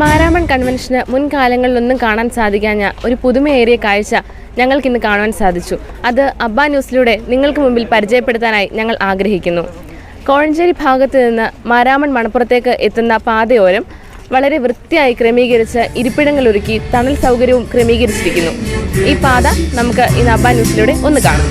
മാരാമൺ കൺവെൻഷന് മുൻകാലങ്ങളിലൊന്നും കാണാൻ സാധിക്കാഞ്ഞ ഒരു പുതുമയേറിയ കാഴ്ച ഞങ്ങൾക്കിന്ന് കാണുവാൻ സാധിച്ചു. അത് അബ്ബ ന്യൂസിലൂടെ നിങ്ങൾക്ക് മുമ്പിൽ പരിചയപ്പെടുത്താനായി ഞങ്ങൾ ആഗ്രഹിക്കുന്നു. കോഴഞ്ചേരി ഭാഗത്ത് നിന്ന് മാരാമൺ മണപ്പുറത്തേക്ക് എത്തുന്ന പാതയോരം വളരെ വൃത്തിയായി ക്രമീകരിച്ച് ഇരിപ്പിടങ്ങൾ ഒരുക്കി തണൽ സൗകര്യവും ക്രമീകരിച്ചിരിക്കുന്നു. ഈ പാത നമുക്ക് ഇന്ന് അബ്ബ ന്യൂസിലൂടെ ഒന്ന് കാണാം.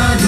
അതിമധുരം ശ്രേഷ്ഠം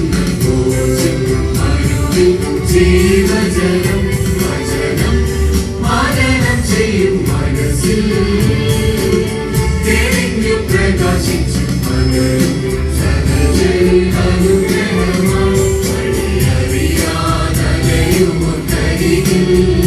ജീവജലം വചനം പാലനം ചെയ്യും മനസ്സിൽ. തെളിഞ്ഞു പ്രകാശിച്ചു പകരും അനുഗ്രഹമായി വഴിയറിയാതലയുമൊന്നരികിൽ വഴിയൊരു